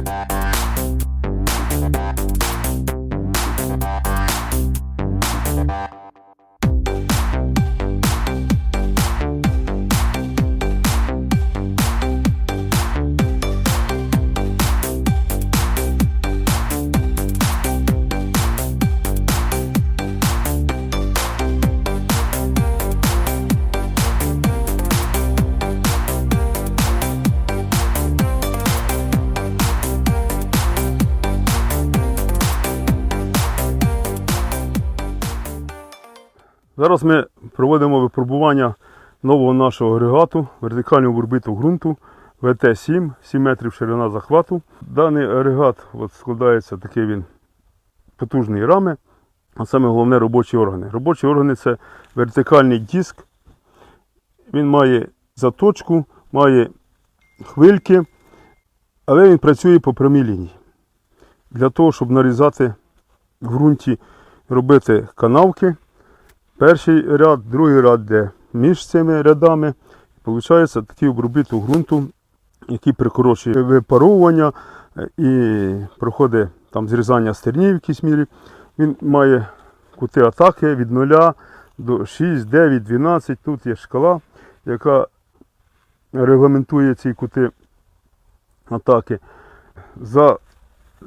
Bye. Зараз ми проводимо випробування нового нашого агрегату вертикального бурбиту ґрунту ВТ-7, 7 метрів ширина захвату. Даний агрегат от, складається такий він потужний рами, а саме головне робочі органи. Робочі органи це вертикальний диск. Він має заточку, має хвильки, але він працює по прямій лінії. Для того, щоб нарізати в ґрунті, робити канавки. Перший ряд, другий ряд, де між цими рядами. Получається такий обробіток ґрунту, який прикорочує випаровування е, і проходить там зрізання стернів в якійсь мірі. Він має кути атаки від 0 до 6, 9, 12. Тут є шкала, яка регламентує ці кути атаки. За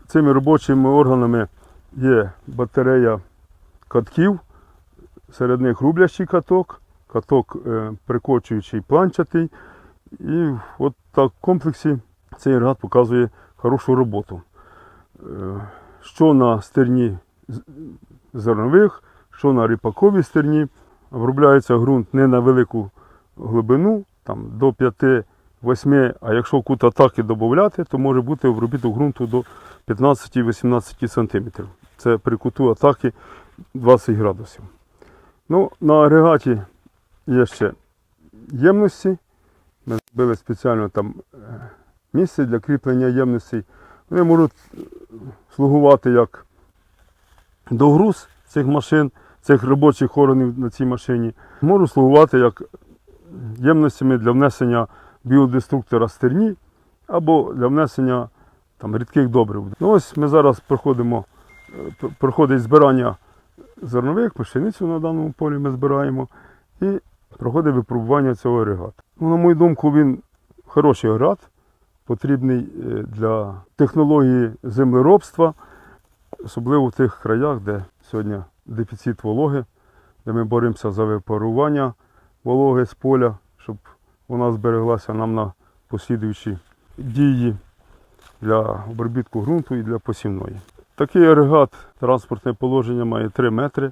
цими робочими органами є батарея катків серед них рублящий каток, каток е, прикочуючий планчатий. І от так в комплексі цей агрегат показує хорошу роботу. Е, що на стерні зернових, що на ріпаковій стерні. Обробляється ґрунт не на велику глибину, там до 5-8, а якщо кут атаки додати, то може бути обробіток ґрунту до 15-18 см. Це при куту атаки 20 градусів. Ну, на агрегаті є ще ємності. Ми зробили спеціально там е, місце для кріплення ємностей. Вони можуть е, слугувати як догруз цих машин, цих робочих органів на цій машині. Можуть слугувати як ємностями для внесення біодеструктора стерні або для внесення там, рідких добрив. Ну, ось ми зараз проходимо, е, проходить збирання зернових, пшеницю на даному полі ми збираємо і проходить випробування цього агрегату. Ну, на мою думку, він хороший агрегат, потрібний е, для технології землеробства, особливо в тих краях, де сьогодні дефіцит вологи, де ми боремося за випарування вологи з поля, щоб вона збереглася нам на послідуючі дії для обробітку ґрунту і для посівної. Такий агрегат транспортне положення має 3 метри.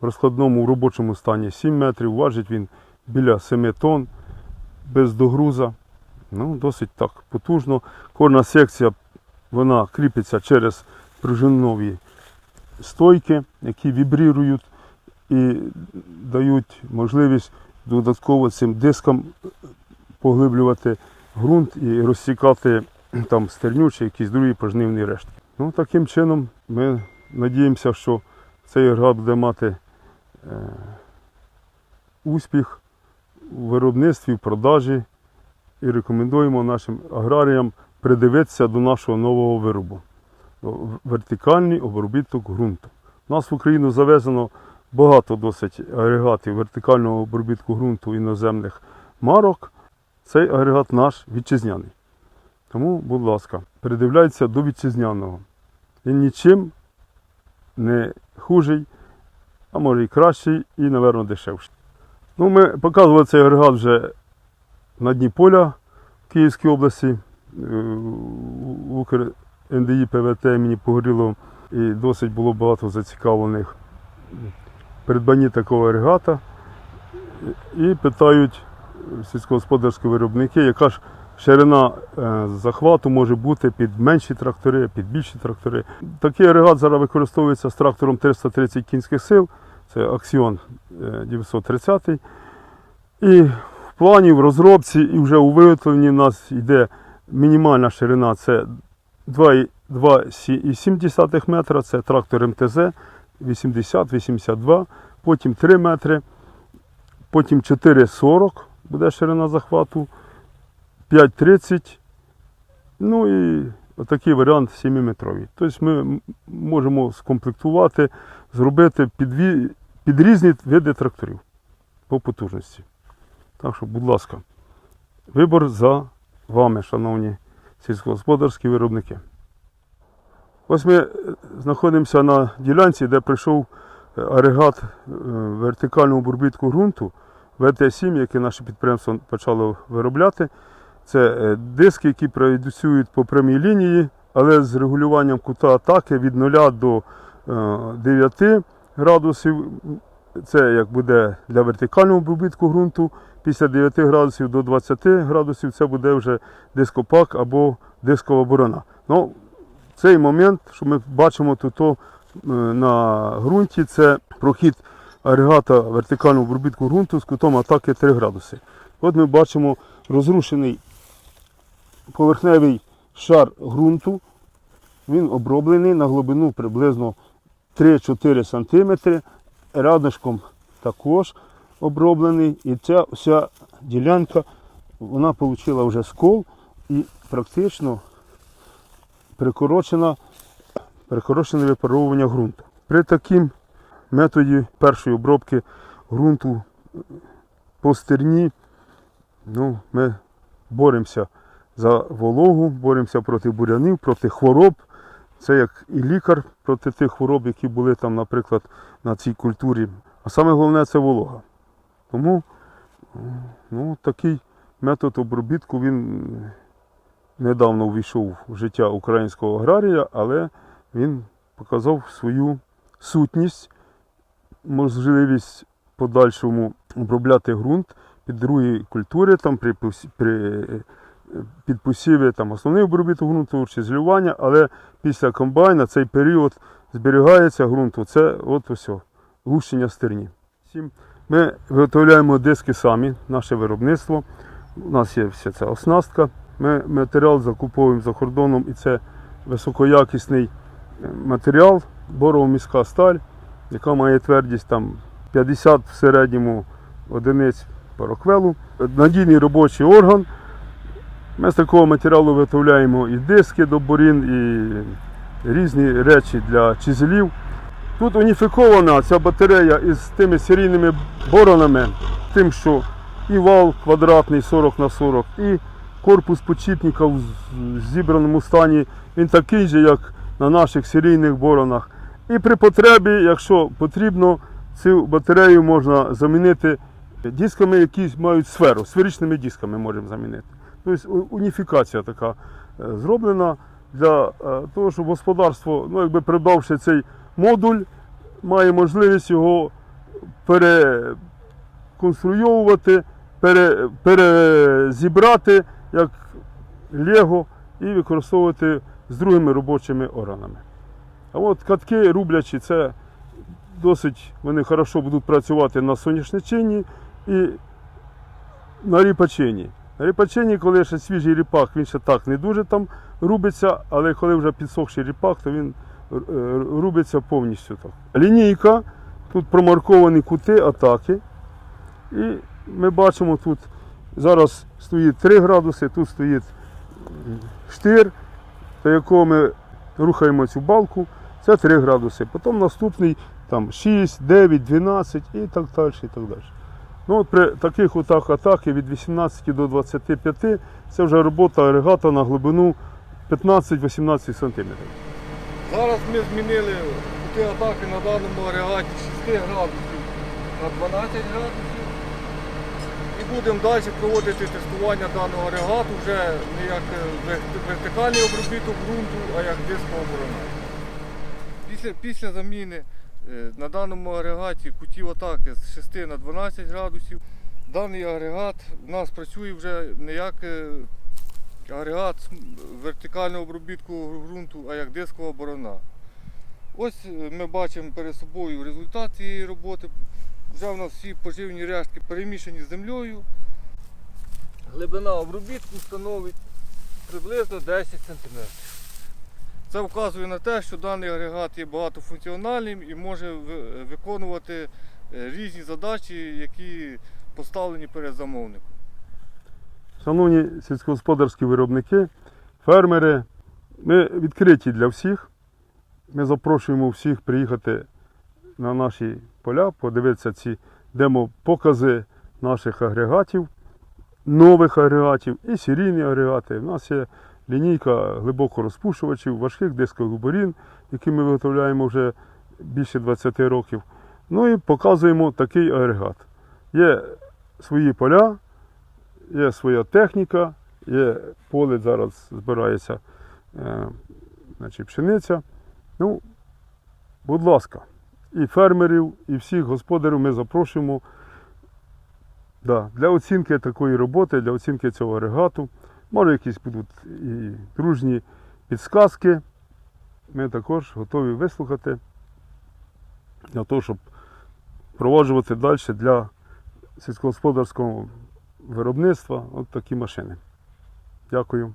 В розкладному в робочому стані 7 метрів. Важить він біля 7 тонн без догруза. Ну, досить так потужно. Кожна секція вона кріпиться через пружинові стойки, які вібрірують і дають можливість додатково цим дискам поглиблювати ґрунт і розсікати там стерню чи якісь другі пожнивні рештки. Ну, таким чином ми надіємося, що цей агрегат буде мати е, успіх у виробництві, в продажі і рекомендуємо нашим аграріям придивитися до нашого нового виробу. Вертикальний обробіток ґрунту. У нас в Україну завезено багато досить агрегатів вертикального обробітку ґрунту іноземних марок. Цей агрегат наш вітчизняний. Тому, будь ласка, придивляйтеся до вітчизняного. Він нічим не хужий, а може і кращий, і, напевно, дешевший. Ну, ми показували цей агрегат вже на дні поля в Київській області, е, в Укр НДІ ПВТ імені Погорілого. І досить було багато зацікавлених придбанні такого агрегата. І питають сільськогосподарські виробники, яка ж ширина е, захвату може бути під менші трактори, під більші трактори. Такий агрегат зараз використовується з трактором 330 кінських сил, це е, 930. І в плані, в розробці і вже у виготовленні в нас йде мінімальна ширина це 2,7 метра, це трактор МТЗ 80-82, потім 3 метри, потім 4,40 буде ширина захвату, 5,30, ну і отакий варіант 7-метровий. Тобто ми можемо скомплектувати, зробити підві... під різні види тракторів по потужності. Так що, будь ласка, вибор за вами, шановні сільськогосподарські виробники. Ось ми е, знаходимося на ділянці, де прийшов е, агрегат е, вертикального бурбітку ґрунту ВТ-7, який наше підприємство почало виробляти. Це е, диски, які працюють по прямій лінії, але з регулюванням кута атаки від 0 до е, 9 градусів. Це як буде для вертикального бурбітку ґрунту. Після 9 градусів до 20 градусів це буде вже дископак або дискова борона. Ну, цей момент, що ми бачимо тут е, на ґрунті, це прохід агрегата вертикального бурбітку ґрунту з кутом атаки 3 градуси. От ми бачимо розрушений поверхневий шар ґрунту. Він оброблений на глибину приблизно 3-4 см. Рядишком також оброблений. І ця вся ділянка вона отримала вже скол і практично прикорочена, прикорочене випаровування ґрунту. При таким методі першої обробки ґрунту по стерні ну, ми боремося за вологу, боремося проти бурянів, проти хвороб. Це як і лікар проти тих хвороб, які були там, наприклад, на цій культурі. А саме головне це волога. Тому ну, такий метод обробітку він недавно увійшов в життя українського аграрія, але він показав свою сутність, можливість подальшому обробляти ґрунт під другі культури, там, при, при, під посіви там, основний обробіток ґрунту чи злювання, але після комбайна цей період зберігається ґрунту. Це от ось гущення стерні. Ми виготовляємо диски самі, наше виробництво. У нас є вся ця оснастка. Ми матеріал закуповуємо за кордоном і це високоякісний е, матеріал, борово-міська сталь, яка має твердість там 50 в середньому одиниць пароквелу. Надійний робочий орган. Ми з такого матеріалу виготовляємо і диски до борін, і різні речі для чизелів. Тут уніфікована ця батарея із тими серійними боронами, тим, що і вал квадратний 40 на 40, і корпус подшипника в зібраному стані, він такий же, як на наших серійних боронах. І при потребі, якщо потрібно, цю батарею можна замінити дисками, які мають сферу, сферичними дисками можемо замінити. Тобто уніфікація така е, зроблена для е, того, щоб господарство, ну якби придбавши цей модуль, має можливість його переконструювати, пере, перезібрати як Лего і використовувати з другими робочими органами. А от катки рублячі, це досить вони хорошо будуть працювати на соняшничині і на ріпачині. Ріпачині, коли ще свіжий ріпак, він ще так не дуже там рубиться, але коли вже підсохший ріпак, то він е, рубиться повністю так. Лінійка, тут промарковані кути атаки. І ми бачимо тут зараз стоїть 3 градуси, тут стоїть штир, до якого ми рухаємо цю балку, це 3 градуси. Потім наступний там 6, 9, 12 і так далі. І так далі. Ну, от при таких отак атаки від 18 до 25 це вже робота агрегата на глибину 15-18 см. Зараз ми змінили кути атаки на даному агрегаті з 6 градусів на 12 градусів. І будемо далі проводити тестування даного агрегату вже не як е, вертикальний обробіток ґрунту, а як дискова борона. Після, після заміни на даному агрегаті кутів атаки з 6 на 12 градусів, даний агрегат у нас працює вже не як е, агрегат вертикального обробітку ґрунту, а як дискова борона. Ось е, ми бачимо перед собою результат цієї роботи. Вже в нас всі поживні рештки перемішані з землею. Глибина обробітку становить приблизно 10 см. Це вказує на те, що даний агрегат є багатофункціональним і може виконувати е, різні задачі, які поставлені перед замовником. Шановні сільськогосподарські виробники, фермери, Ми відкриті для всіх. Ми запрошуємо всіх приїхати на наші поля, подивитися ці демо-покази наших агрегатів, нових агрегатів і серійні агрегати. У нас є лінійка глибокорозпушувачів, важких дискогуборін, які ми виготовляємо вже більше 20 років. Ну і показуємо такий агрегат. Є свої поля, є своя техніка, є поле зараз збирається е, значить, пшениця. Ну, будь ласка, і фермерів, і всіх господарів ми запрошуємо да, для оцінки такої роботи, для оцінки цього агрегату. Може, якісь будуть і дружні підсказки. Ми також готові вислухати для того, щоб впроваджувати далі для сільськогосподарського виробництва от такі машини. Дякую.